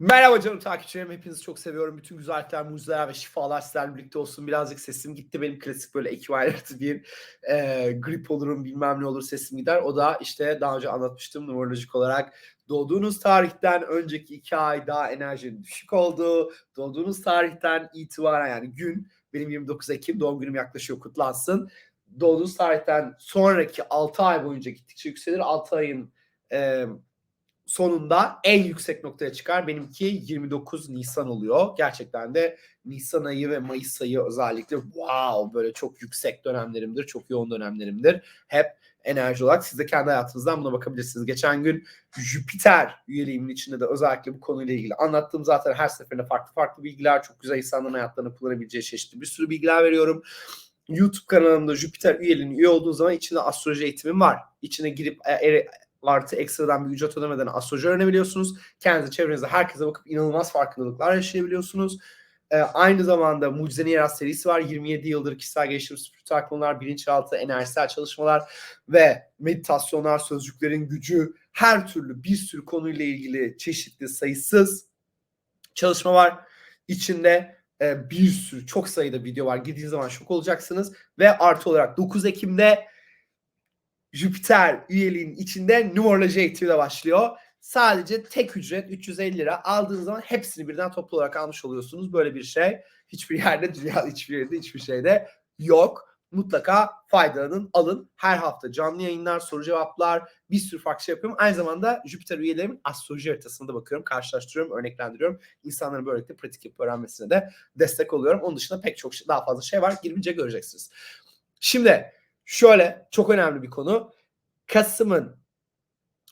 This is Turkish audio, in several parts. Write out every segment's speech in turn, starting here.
Merhaba canım takipçilerim. Hepinizi çok seviyorum. Bütün güzellikler, mucizeler ve şifalar sizlerle birlikte olsun. Birazcık sesim gitti. Benim klasik böyle equivalent bir e, grip olurum bilmem ne olur sesim gider. O da işte daha önce anlatmıştım numerolojik olarak. Doğduğunuz tarihten önceki iki ay daha enerjinin düşük olduğu, doğduğunuz tarihten itibaren yani gün benim 29 Ekim doğum günüm yaklaşıyor kutlansın. Doğduğunuz tarihten sonraki 6 ay boyunca gittikçe yükselir. 6 ayın e, sonunda en yüksek noktaya çıkar. Benimki 29 Nisan oluyor. Gerçekten de Nisan ayı ve Mayıs ayı özellikle wow böyle çok yüksek dönemlerimdir. Çok yoğun dönemlerimdir. Hep enerji olarak siz de kendi hayatınızdan buna bakabilirsiniz. Geçen gün Jüpiter üyeliğimin içinde de özellikle bu konuyla ilgili anlattığım zaten her seferinde farklı farklı bilgiler, çok güzel insanların hayatlarını kullanabileceği çeşitli bir sürü bilgiler veriyorum. YouTube kanalımda Jüpiter üyeliğinin üye olduğu zaman içinde astroloji eğitimim var. İçine girip e, artı ekstradan bir ücret ödemeden astroloji öğrenebiliyorsunuz. Kendinize çevrenizde herkese bakıp inanılmaz farkındalıklar yaşayabiliyorsunuz. Ee, aynı zamanda Mucizenin Yarat serisi var. 27 yıldır kişisel gelişim, spiritüel konular, bilinçaltı, enerjisel çalışmalar ve meditasyonlar, sözcüklerin gücü, her türlü bir sürü konuyla ilgili çeşitli sayısız çalışma var. İçinde e, bir sürü çok sayıda video var. Girdiğiniz zaman şok olacaksınız. Ve artı olarak 9 Ekim'de Jüpiter üyeliğinin içinde numeroloji eğitimi de başlıyor. Sadece tek ücret 350 lira aldığınız zaman hepsini birden toplu olarak almış oluyorsunuz. Böyle bir şey hiçbir yerde dünya hiçbir yerde hiçbir şeyde yok. Mutlaka faydalanın, alın. Her hafta canlı yayınlar, soru cevaplar, bir sürü farklı şey yapıyorum. Aynı zamanda Jüpiter üyelerimin astroloji haritasına da bakıyorum, karşılaştırıyorum, örneklendiriyorum. İnsanların böylelikle pratik yapıp öğrenmesine de destek oluyorum. Onun dışında pek çok şey, daha fazla şey var. Girince göreceksiniz. Şimdi Şöyle çok önemli bir konu. Kasım'ın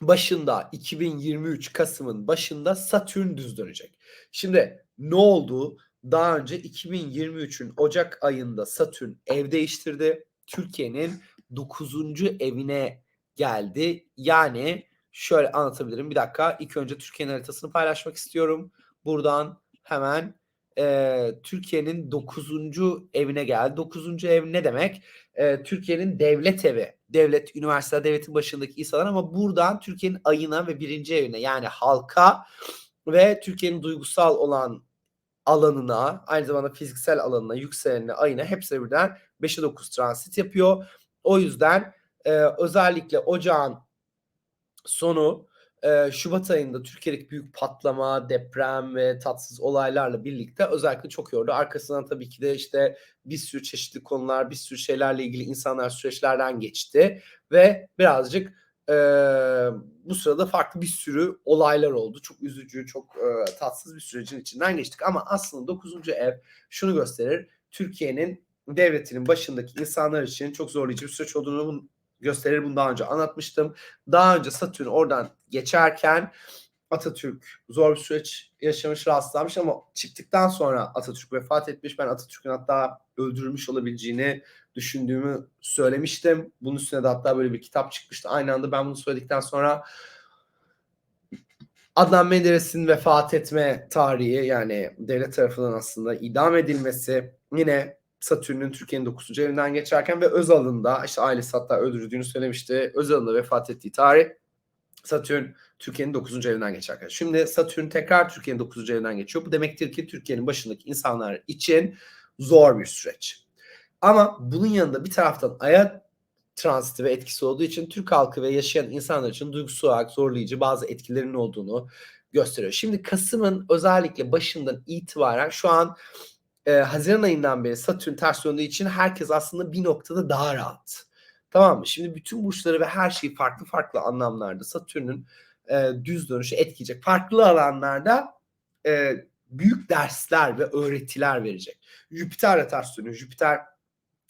başında 2023 Kasım'ın başında Satürn düz dönecek. Şimdi ne oldu? Daha önce 2023'ün Ocak ayında Satürn ev değiştirdi. Türkiye'nin 9. evine geldi. Yani şöyle anlatabilirim. Bir dakika. İlk önce Türkiye'nin haritasını paylaşmak istiyorum. Buradan hemen e, Türkiye'nin 9. evine geldi. 9. ev ne demek? E, Türkiye'nin devlet evi. Devlet, üniversite, devletin başındaki insanlar ama buradan Türkiye'nin ayına ve birinci evine yani halka ve Türkiye'nin duygusal olan alanına, aynı zamanda fiziksel alanına, yükselenine, ayına hepsi birden 5'e 9 transit yapıyor. O yüzden e, özellikle ocağın sonu e, Şubat ayında Türkiye'deki büyük patlama, deprem ve tatsız olaylarla birlikte özellikle çok yordu. Arkasından tabii ki de işte bir sürü çeşitli konular, bir sürü şeylerle ilgili insanlar süreçlerden geçti ve birazcık e, bu sırada farklı bir sürü olaylar oldu. Çok üzücü, çok e, tatsız bir sürecin içinden geçtik. Ama aslında 9. ev şunu gösterir. Türkiye'nin devletinin başındaki insanlar için çok zorlayıcı bir süreç olduğunu gösterir. Bunu daha önce anlatmıştım. Daha önce Satürn oradan geçerken Atatürk zor bir süreç yaşamış, rahatsızlanmış ama çıktıktan sonra Atatürk vefat etmiş. Ben Atatürk'ün hatta öldürülmüş olabileceğini düşündüğümü söylemiştim. Bunun üstüne de hatta böyle bir kitap çıkmıştı. Aynı anda ben bunu söyledikten sonra Adnan Menderes'in vefat etme tarihi yani devlet tarafından aslında idam edilmesi yine Satürn'ün Türkiye'nin 9. evinden geçerken ve Özal'ın da işte ailesi hatta öldürdüğünü söylemişti. Özal'ın da vefat ettiği tarih Satürn Türkiye'nin 9. evinden geçerken. Şimdi Satürn tekrar Türkiye'nin 9. evinden geçiyor. Bu demektir ki Türkiye'nin başındaki insanlar için zor bir süreç. Ama bunun yanında bir taraftan Ay'a transiti ve etkisi olduğu için Türk halkı ve yaşayan insanlar için duygusal olarak zorlayıcı bazı etkilerinin olduğunu gösteriyor. Şimdi Kasım'ın özellikle başından itibaren şu an e, Haziran ayından beri Satürn ters döndüğü için herkes aslında bir noktada daha rahat. Tamam mı? Şimdi bütün burçları ve her şeyi farklı farklı anlamlarda Satürn'ün e, düz dönüşü etkileyecek. Farklı alanlarda e, büyük dersler ve öğretiler verecek. Jüpiter'le ters dönüyor. Jüpiter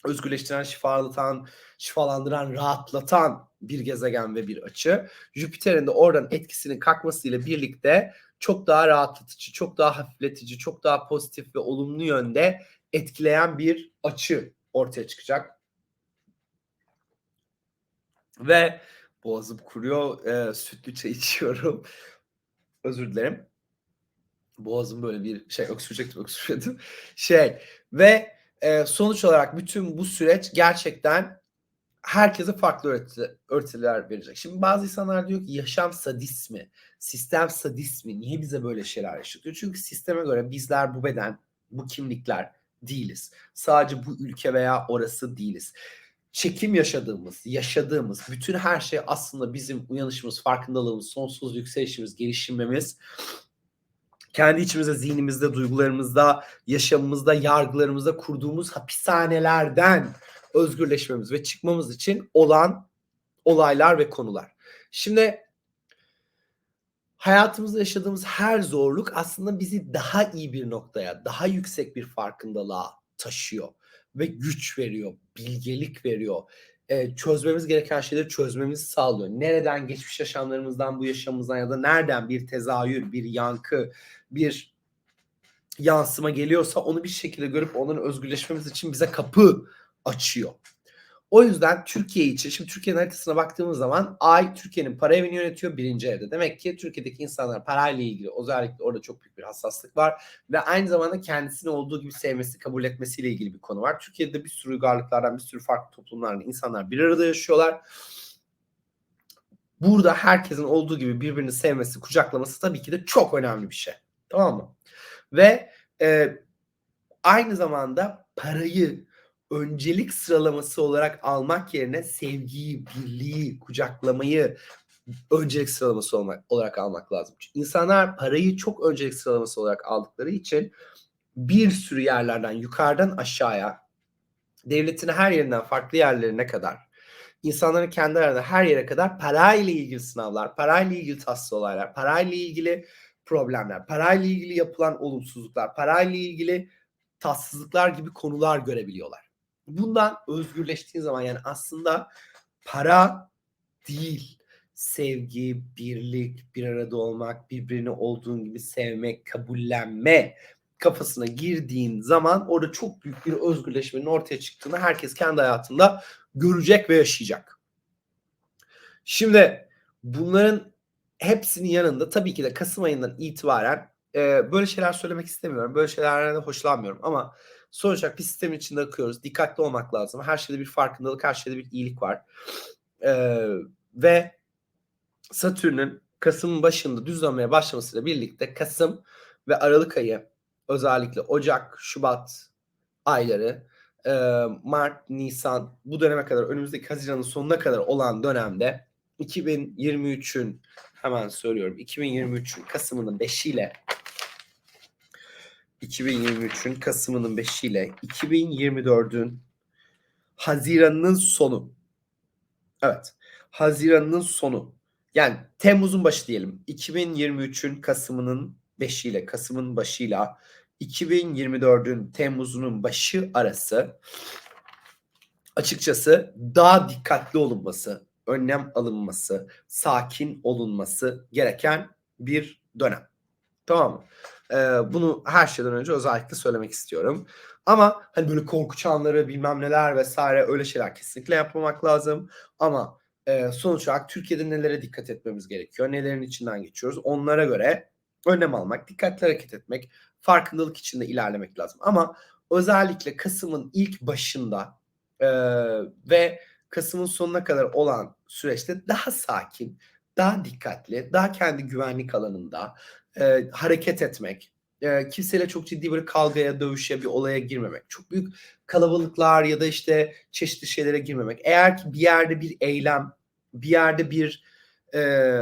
özgürleştiren, şifalatan, şifalandıran, rahatlatan bir gezegen ve bir açı. Jüpiter'in de oradan etkisinin kalkmasıyla birlikte çok daha rahatlatıcı, çok daha hafifletici, çok daha pozitif ve olumlu yönde etkileyen bir açı ortaya çıkacak. Ve boğazım kuruyor, e, sütlü çay içiyorum. Özür dilerim. Boğazım böyle bir şey öksürecektim, öksüredim. Şey ve e, sonuç olarak bütün bu süreç gerçekten herkese farklı öğreti, öğretiler verecek. Şimdi bazı insanlar diyor ki yaşam sadismi, sistem sadismi niye bize böyle şeyler yaşatıyor? Çünkü sisteme göre bizler bu beden, bu kimlikler değiliz. Sadece bu ülke veya orası değiliz. Çekim yaşadığımız, yaşadığımız bütün her şey aslında bizim uyanışımız, farkındalığımız, sonsuz yükselişimiz, gelişimimiz, kendi içimizde, zihnimizde, duygularımızda, yaşamımızda, yargılarımızda kurduğumuz hapishanelerden özgürleşmemiz ve çıkmamız için olan olaylar ve konular. Şimdi hayatımızda yaşadığımız her zorluk aslında bizi daha iyi bir noktaya, daha yüksek bir farkındalığa taşıyor ve güç veriyor, bilgelik veriyor. Ee, çözmemiz gereken şeyleri çözmemizi sağlıyor. Nereden geçmiş yaşamlarımızdan, bu yaşamımızdan ya da nereden bir tezahür, bir yankı, bir yansıma geliyorsa onu bir şekilde görüp onların özgürleşmemiz için bize kapı açıyor. O yüzden Türkiye için, şimdi Türkiye'nin haritasına baktığımız zaman Ay Türkiye'nin para evini yönetiyor birinci evde. Demek ki Türkiye'deki insanlar parayla ilgili özellikle orada çok büyük bir hassaslık var. Ve aynı zamanda kendisini olduğu gibi sevmesi, kabul etmesiyle ilgili bir konu var. Türkiye'de bir sürü uygarlıklardan, bir sürü farklı toplumlardan insanlar bir arada yaşıyorlar. Burada herkesin olduğu gibi birbirini sevmesi, kucaklaması tabii ki de çok önemli bir şey. Tamam mı? Ve e, aynı zamanda parayı öncelik sıralaması olarak almak yerine sevgiyi, birliği, kucaklamayı öncelik sıralaması olmak, olarak almak lazım. Çünkü insanlar parayı çok öncelik sıralaması olarak aldıkları için bir sürü yerlerden yukarıdan aşağıya devletin her yerinden farklı yerlerine kadar insanların kendi aralarında her yere kadar parayla ilgili sınavlar, parayla ilgili tatsız olaylar, parayla ilgili problemler, parayla ilgili yapılan olumsuzluklar, parayla ilgili tatsızlıklar gibi konular görebiliyorlar. Bundan özgürleştiğin zaman yani aslında para değil, sevgi, birlik, bir arada olmak, birbirini olduğun gibi sevmek, kabullenme kafasına girdiğin zaman orada çok büyük bir özgürleşmenin ortaya çıktığını herkes kendi hayatında görecek ve yaşayacak. Şimdi bunların hepsinin yanında tabii ki de Kasım ayından itibaren e, böyle şeyler söylemek istemiyorum. Böyle şeylerden de hoşlanmıyorum ama sonuç olarak bir sistemin içinde akıyoruz. Dikkatli olmak lazım. Her şeyde bir farkındalık, her şeyde bir iyilik var. E, ve Satürn'ün Kasım'ın başında düzlemeye başlamasıyla birlikte Kasım ve Aralık ayı özellikle Ocak, Şubat ayları e, Mart, Nisan bu döneme kadar önümüzdeki Haziran'ın sonuna kadar olan dönemde 2023'ün hemen söylüyorum 2023'ün Kasım'ının 5 ile 2023'ün Kasım'ının 5 ile 2024'ün Haziran'ın sonu. Evet. Haziran'ın sonu. Yani Temmuz'un başı diyelim. 2023'ün Kasım'ının 5 ile Kasım'ın başıyla 2024'ün Temmuz'unun başı arası açıkçası daha dikkatli olunması, önlem alınması, sakin olunması gereken bir dönem. Tamam mı? Ee, bunu her şeyden önce özellikle söylemek istiyorum. Ama hani böyle korku çanları bilmem neler vesaire öyle şeyler kesinlikle yapmamak lazım. Ama e, sonuç olarak Türkiye'de nelere dikkat etmemiz gerekiyor? Nelerin içinden geçiyoruz? Onlara göre önlem almak, dikkatli hareket etmek, farkındalık içinde ilerlemek lazım. Ama özellikle Kasım'ın ilk başında e, ve Kasım'ın sonuna kadar olan süreçte daha sakin, daha dikkatli, daha kendi güvenlik alanında e, hareket etmek, e, kimseyle çok ciddi bir kavgaya, dövüşe, bir olaya girmemek, çok büyük kalabalıklar ya da işte çeşitli şeylere girmemek. Eğer ki bir yerde bir eylem, bir yerde bir e,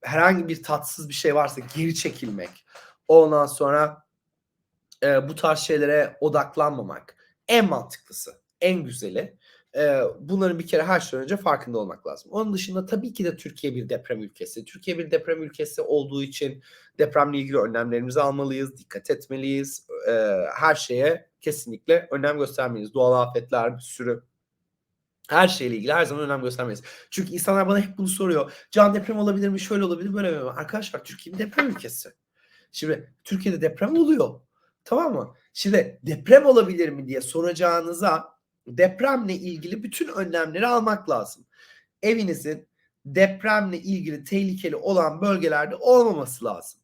herhangi bir tatsız bir şey varsa geri çekilmek, ondan sonra e, bu tarz şeylere odaklanmamak en mantıklısı, en güzeli. Bunların bir kere her şeyden önce farkında olmak lazım. Onun dışında tabii ki de Türkiye bir deprem ülkesi. Türkiye bir deprem ülkesi olduğu için depremle ilgili önlemlerimizi almalıyız, dikkat etmeliyiz. Her şeye kesinlikle önem göstermeliyiz. Doğal afetler bir sürü her şeyle ilgili her zaman önem göstermeliyiz. Çünkü insanlar bana hep bunu soruyor. Can deprem olabilir mi? Şöyle olabilir, böyle mi? Arkadaşlar Türkiye bir deprem ülkesi. Şimdi Türkiye'de deprem oluyor. Tamam mı? Şimdi deprem olabilir mi diye soracağınıza depremle ilgili bütün önlemleri almak lazım. Evinizin depremle ilgili tehlikeli olan bölgelerde olmaması lazım.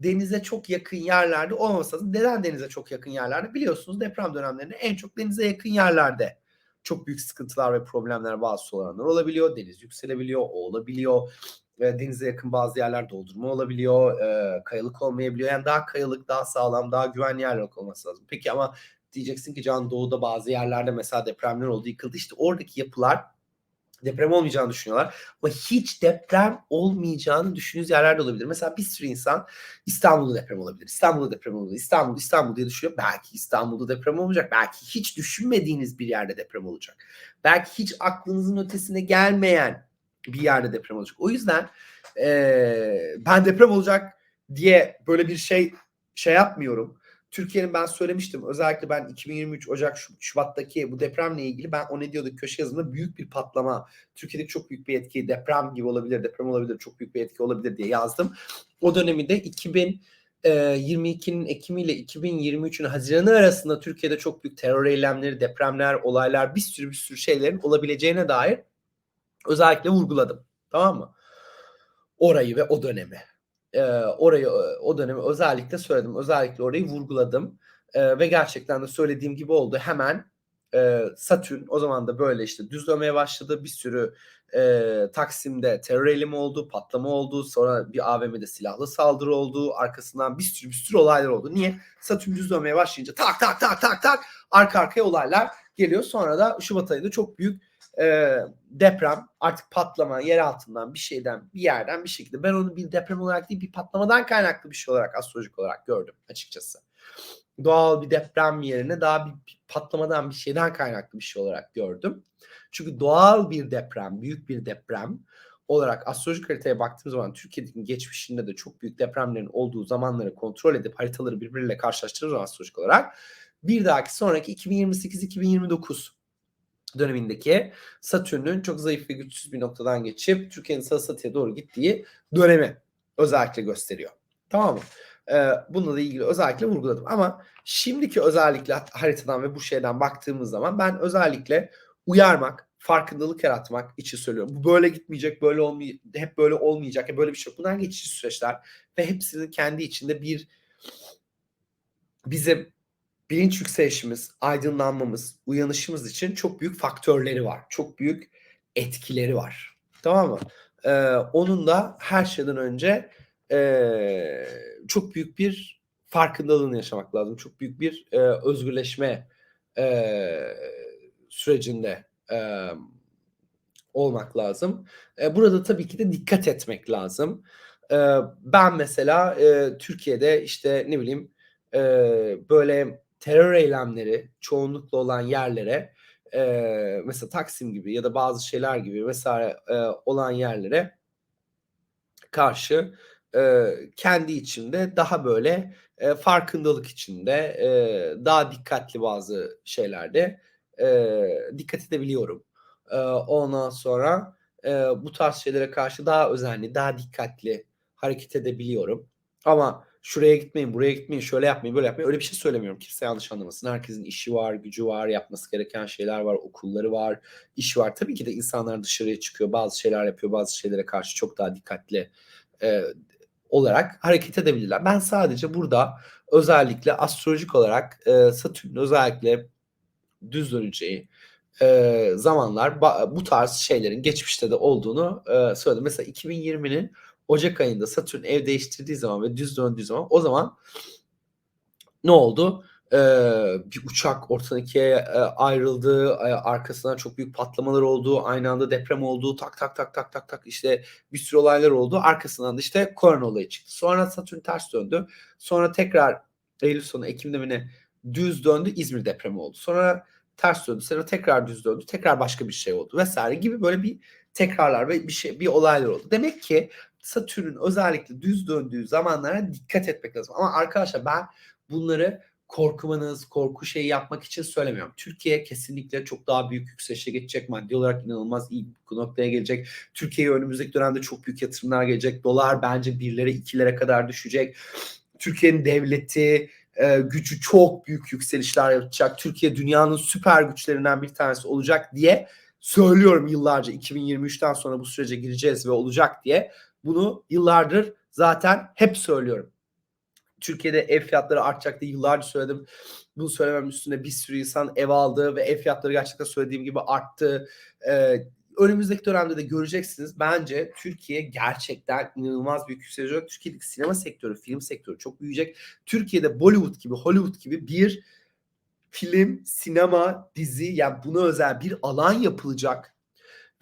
Denize çok yakın yerlerde olmaması lazım. Neden denize çok yakın yerlerde? Biliyorsunuz deprem dönemlerinde en çok denize yakın yerlerde çok büyük sıkıntılar ve problemler bazı olanlar olabiliyor. Deniz yükselebiliyor, o olabiliyor. E, denize yakın bazı yerler doldurma olabiliyor. E, kayalık olmayabiliyor. Yani daha kayalık, daha sağlam, daha güvenli yerler olması lazım. Peki ama diyeceksin ki Can Doğu'da bazı yerlerde mesela depremler oldu, yıkıldı. İşte oradaki yapılar deprem olmayacağını düşünüyorlar. Ama hiç deprem olmayacağını düşündüğünüz yerler de olabilir. Mesela bir sürü insan İstanbul'da deprem olabilir. İstanbul'da deprem olabilir. İstanbul, İstanbul diye düşünüyor. Belki İstanbul'da deprem olmayacak. Belki hiç düşünmediğiniz bir yerde deprem olacak. Belki hiç aklınızın ötesine gelmeyen bir yerde deprem olacak. O yüzden ee, ben deprem olacak diye böyle bir şey şey yapmıyorum. Türkiye'nin ben söylemiştim özellikle ben 2023 Ocak Şubat'taki bu depremle ilgili ben o ne diyorduk köşe yazımında büyük bir patlama Türkiye'de çok büyük bir etki deprem gibi olabilir deprem olabilir çok büyük bir etki olabilir diye yazdım. O dönemi de 2022'nin Ekimi ile 2023'ün Haziranı arasında Türkiye'de çok büyük terör eylemleri, depremler, olaylar bir sürü bir sürü şeylerin olabileceğine dair özellikle vurguladım. Tamam mı? Orayı ve o dönemi e, orayı o dönemi özellikle söyledim. Özellikle orayı vurguladım. E, ve gerçekten de söylediğim gibi oldu. Hemen e, Satürn o zaman da böyle işte düzlemeye başladı. Bir sürü e, Taksim'de terör eylemi oldu, patlama oldu. Sonra bir AVM'de silahlı saldırı oldu. Arkasından bir sürü bir sürü olaylar oldu. Niye? Satürn düzlemeye başlayınca tak tak tak tak tak arka arkaya olaylar geliyor. Sonra da Şubat ayında çok büyük e, deprem artık patlama yer altından bir şeyden bir yerden bir şekilde ben onu bir deprem olarak değil bir patlamadan kaynaklı bir şey olarak astrolojik olarak gördüm açıkçası. Doğal bir deprem yerine daha bir, bir patlamadan bir şeyden kaynaklı bir şey olarak gördüm. Çünkü doğal bir deprem, büyük bir deprem olarak astrolojik haritaya baktığım zaman Türkiye'deki geçmişinde de çok büyük depremlerin olduğu zamanları kontrol edip haritaları birbiriyle karşılaştırırız astrolojik olarak. Bir dahaki sonraki 2028-2029 dönemindeki Satürn'ün çok zayıf ve güçsüz bir noktadan geçip Türkiye'nin Sarı doğru gittiği dönemi özellikle gösteriyor. Tamam mı? Ee, bununla da ilgili özellikle vurguladım. Ama şimdiki özellikle haritadan ve bu şeyden baktığımız zaman ben özellikle uyarmak, farkındalık yaratmak için söylüyorum. Bu böyle gitmeyecek, böyle olmay hep böyle olmayacak, böyle bir şey yok. Bunlar geçici süreçler ve hepsinin kendi içinde bir bizim bilinç yükselişimiz, aydınlanmamız, uyanışımız için çok büyük faktörleri var. Çok büyük etkileri var. Tamam mı? Ee, onun da her şeyden önce e, çok büyük bir farkındalığını yaşamak lazım. Çok büyük bir e, özgürleşme e, sürecinde e, olmak lazım. E, burada tabii ki de dikkat etmek lazım. E, ben mesela e, Türkiye'de işte ne bileyim e, böyle terör eylemleri çoğunlukla olan yerlere e, mesela Taksim gibi ya da bazı şeyler gibi vesaire e, olan yerlere karşı e, kendi içinde daha böyle e, farkındalık içinde e, daha dikkatli bazı şeylerde e, dikkat edebiliyorum. E, ondan sonra e, bu tarz şeylere karşı daha özenli, daha dikkatli hareket edebiliyorum. Ama şuraya gitmeyin, buraya gitmeyin, şöyle yapmayın, böyle yapmayın. Öyle bir şey söylemiyorum. Kimse yanlış anlamasın. Herkesin işi var, gücü var, yapması gereken şeyler var, okulları var, iş var. Tabii ki de insanlar dışarıya çıkıyor, bazı şeyler yapıyor, bazı şeylere karşı çok daha dikkatli e, olarak hareket edebilirler. Ben sadece burada özellikle astrolojik olarak e, Satürn'ün özellikle düz döneceği e, zamanlar bu tarz şeylerin geçmişte de olduğunu e, söyledim. Mesela 2020'nin Ocak ayında Satürn ev değiştirdiği zaman ve düz döndüğü zaman o zaman ne oldu? Ee, bir uçak ortadan ikiye e, ayrıldı. Arkasından çok büyük patlamalar oldu. Aynı anda deprem oldu. Tak tak tak tak tak tak işte bir sürü olaylar oldu. Arkasından da işte korona olayı çıktı. Sonra Satürn ters döndü. Sonra tekrar Eylül sonu Ekim'de mi düz döndü. İzmir depremi oldu. Sonra ters döndü. Sonra tekrar düz döndü. Tekrar başka bir şey oldu vesaire gibi böyle bir tekrarlar ve bir şey bir olaylar oldu. Demek ki Satürn'ün özellikle düz döndüğü zamanlara dikkat etmek lazım. Ama arkadaşlar ben bunları korkmanız, korku şeyi yapmak için söylemiyorum. Türkiye kesinlikle çok daha büyük yükselişe geçecek. Maddi olarak inanılmaz iyi bir noktaya gelecek. Türkiye'ye önümüzdeki dönemde çok büyük yatırımlar gelecek. Dolar bence birlere ikilere kadar düşecek. Türkiye'nin devleti, e, gücü çok büyük yükselişler yapacak. Türkiye dünyanın süper güçlerinden bir tanesi olacak diye söylüyorum yıllarca 2023'ten sonra bu sürece gireceğiz ve olacak diye. Bunu yıllardır zaten hep söylüyorum. Türkiye'de ev fiyatları artacak diye yıllarca söyledim. Bunu söylemem üstüne bir sürü insan ev aldı ve ev fiyatları gerçekten söylediğim gibi arttı. Ee, önümüzdeki dönemde de göreceksiniz. Bence Türkiye gerçekten inanılmaz büyük yükselecek. Türkiye'deki sinema sektörü, film sektörü çok büyüyecek. Türkiye'de Bollywood gibi, Hollywood gibi bir film, sinema, dizi yani buna özel bir alan yapılacak.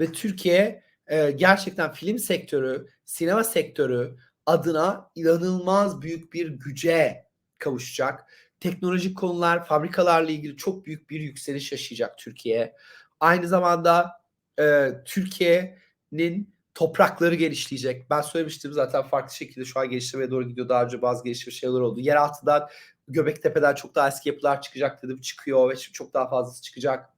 Ve Türkiye e, gerçekten film sektörü, sinema sektörü adına inanılmaz büyük bir güce kavuşacak. Teknolojik konular, fabrikalarla ilgili çok büyük bir yükseliş yaşayacak Türkiye. Aynı zamanda e, Türkiye'nin toprakları genişleyecek. Ben söylemiştim zaten farklı şekilde şu an geliştirmeye doğru gidiyor. Daha önce bazı gelişmiş şeyler oldu. Yeraltıdan Göbektepe'den çok daha eski yapılar çıkacak dedim. Çıkıyor ve şimdi çok daha fazlası çıkacak.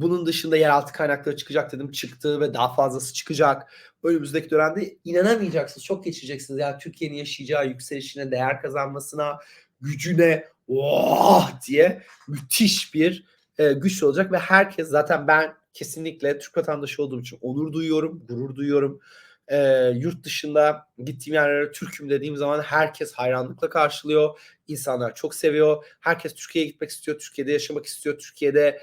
Bunun dışında yeraltı kaynakları çıkacak dedim. Çıktı ve daha fazlası çıkacak. Önümüzdeki dönemde inanamayacaksınız. Çok geçireceksiniz. Yani Türkiye'nin yaşayacağı yükselişine, değer kazanmasına, gücüne oh diye müthiş bir e, güç olacak ve herkes zaten ben kesinlikle Türk vatandaşı olduğum için onur duyuyorum, gurur duyuyorum. E, yurt dışında gittiğim yerlere Türk'üm dediğim zaman herkes hayranlıkla karşılıyor. İnsanlar çok seviyor. Herkes Türkiye'ye gitmek istiyor, Türkiye'de yaşamak istiyor, Türkiye'de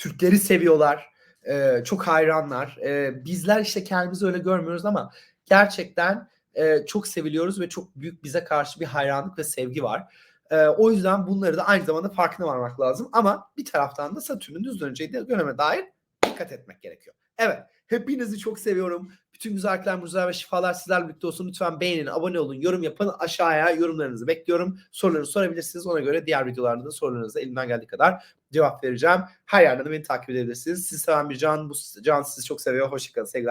Türkleri seviyorlar. E, çok hayranlar. E, bizler işte kendimizi öyle görmüyoruz ama gerçekten e, çok seviliyoruz ve çok büyük bize karşı bir hayranlık ve sevgi var. E, o yüzden bunları da aynı zamanda farkına varmak lazım. Ama bir taraftan da Satürn'ün düz döneceği döneme dair dikkat etmek gerekiyor. Evet. Hepinizi çok seviyorum. Bütün güzellikler, mucizeler ve şifalar sizlerle birlikte olsun. Lütfen beğenin, abone olun, yorum yapın. Aşağıya yorumlarınızı bekliyorum. Sorularınızı sorabilirsiniz. Ona göre diğer videolarda da sorularınıza elimden geldiği kadar cevap vereceğim. Her yerden de beni takip edebilirsiniz. Sizi seven bir can, bu can sizi çok seviyor. Hoşçakalın. Sevgiler.